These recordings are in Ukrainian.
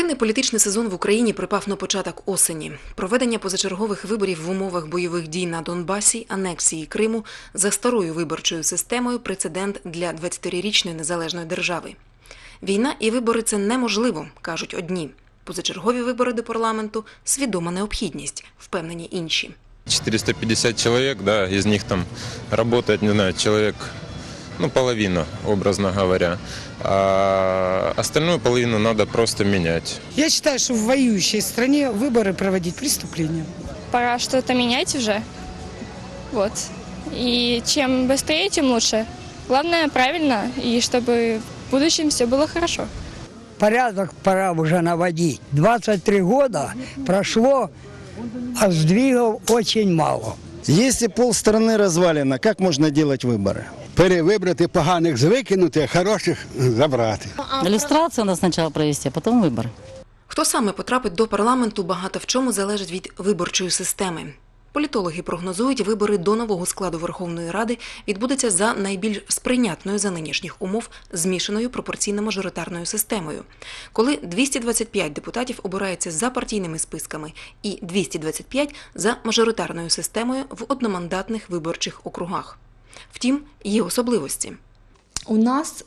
Активний політичний сезон в Україні припав на початок осені. Проведення позачергових виборів в умовах бойових дій на Донбасі, анексії Криму за старою виборчою системою прецедент для 20-річної незалежної держави. Війна і вибори це неможливо, кажуть одні. Позачергові вибори до парламенту свідома необхідність, впевнені інші. 450 человек, да, из них там работает, не знаю, человек, ну, половина, образно говоря. А остальную половину надо просто менять. Я считаю, что в воюющей стране выборы проводить преступление. пора что-то менять уже. Вот. И чем быстрее, тем лучше. Главное правильно, и чтобы в будущем все было хорошо. порядок пора уже наводить. 23 года прошло, а сдвигов очень мало. Если полстраны развалено, как можно делать выборы? Перевибрати поганих викинути, а хороших забрати. Ілюстрацію треба спочатку провести, а потім вибори. Хто саме потрапить до парламенту, багато в чому залежить від виборчої системи. Політологи прогнозують, вибори до нового складу Верховної Ради відбудуться за найбільш сприйнятною за нинішніх умов змішаною пропорційно-мажоритарною системою, коли 225 депутатів обираються за партійними списками і 225 за мажоритарною системою в одномандатних виборчих округах. Втім, є особливості. У нас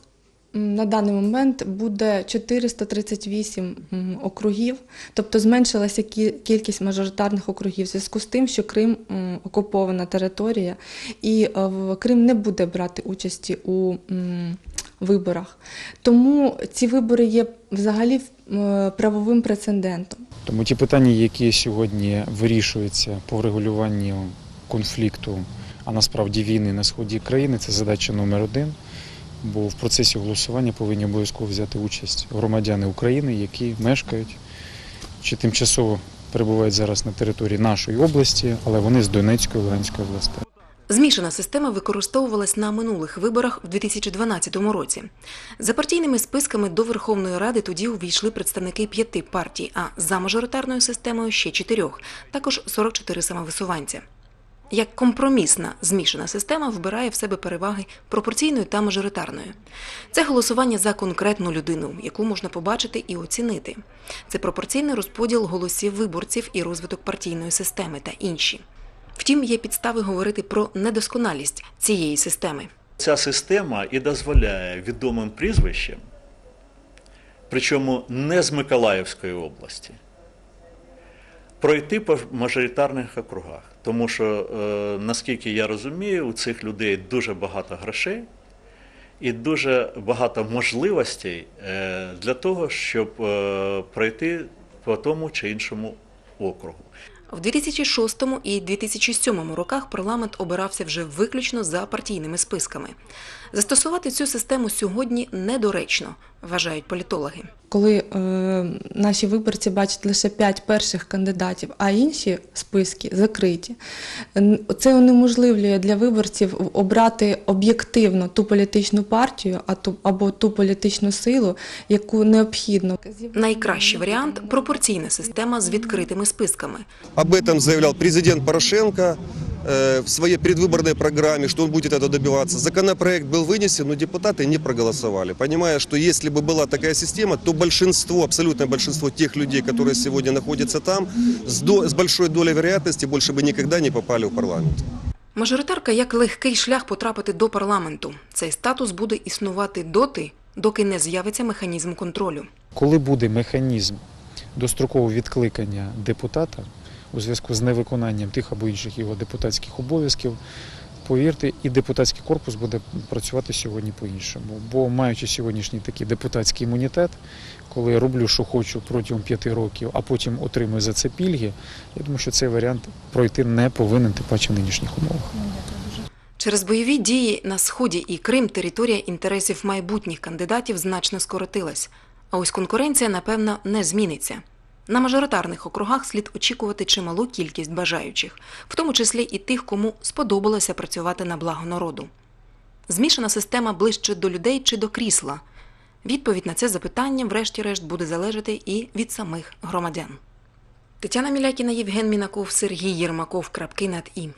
на даний момент буде 438 м, округів, тобто зменшилася кі- кількість мажоритарних округів в зв'язку з тим, що Крим окупована територія, і е, в- Крим не буде брати участі у виборах. Тому ці вибори є взагалі правовим прецедентом. Тому ті питання, які сьогодні вирішуються по врегулюванню конфлікту, а насправді війни на сході країни, це задача номер один. Бо в процесі голосування повинні обов'язково взяти участь громадяни України, які мешкають чи тимчасово перебувають зараз на території нашої області, але вони з Донецької Луганської областей. Змішана система використовувалась на минулих виборах в 2012 році. За партійними списками до Верховної Ради тоді увійшли представники п'яти партій, а за мажоритарною системою ще чотирьох, також 44 самовисуванця. Як компромісна змішана система вбирає в себе переваги пропорційної та мажоритарної. Це голосування за конкретну людину, яку можна побачити і оцінити. Це пропорційний розподіл голосів виборців і розвиток партійної системи та інші. Втім, є підстави говорити про недосконалість цієї системи. Ця система і дозволяє відомим прізвищам, причому не з Миколаївської області, пройти по мажоритарних округах. Тому що, е, наскільки я розумію, у цих людей дуже багато грошей і дуже багато можливостей е, для того, щоб е, пройти по тому чи іншому округу. В 2006 і 2007 роках парламент обирався вже виключно за партійними списками. Застосувати цю систему сьогодні недоречно, вважають політологи. Коли е, наші виборці бачать лише п'ять перших кандидатів, а інші списки закриті, це унеможливлює для виборців обрати об'єктивно ту політичну партію або ту політичну силу, яку необхідно. Найкращий варіант пропорційна система з відкритими списками. Об этом заявлял президент Порошенко э, в своей предвыборной программе, что он будет это добиваться. Законопроект был вынесен, но депутаты не проголосовали, понимая, что если бы была такая система, то большинство, абсолютное большинство тех людей, которые сегодня находятся там, с, до- с большой долей вероятности больше бы никогда не попали в парламент. Мажоритарка як легкий шлях потрапити до парламенту. Цей статус буде існувати доти, доки не з'явиться механізм контролю. Коли буде механізм дострокового відкликання депутата у зв'язку з невиконанням тих або інших його депутатських обов'язків, повірте, і депутатський корпус буде працювати сьогодні по-іншому. Бо маючи сьогоднішній такий депутатський імунітет, коли я роблю, що хочу протягом п'яти років, а потім отримую за це пільги, я думаю, що цей варіант пройти не повинен, тим паче в нинішніх умовах. Через бойові дії на сході і Крим територія інтересів майбутніх кандидатів значно скоротилась. А ось конкуренція, напевно, не зміниться. На мажоритарних округах слід очікувати чималу кількість бажаючих, в тому числі і тих, кому сподобалося працювати на благо народу. Змішана система ближче до людей чи до крісла. Відповідь на це запитання, врешті-решт, буде залежати і від самих громадян. Тетяна Мілякіна, Євген Мінаков, Сергій Єрмаков. Крапки над і.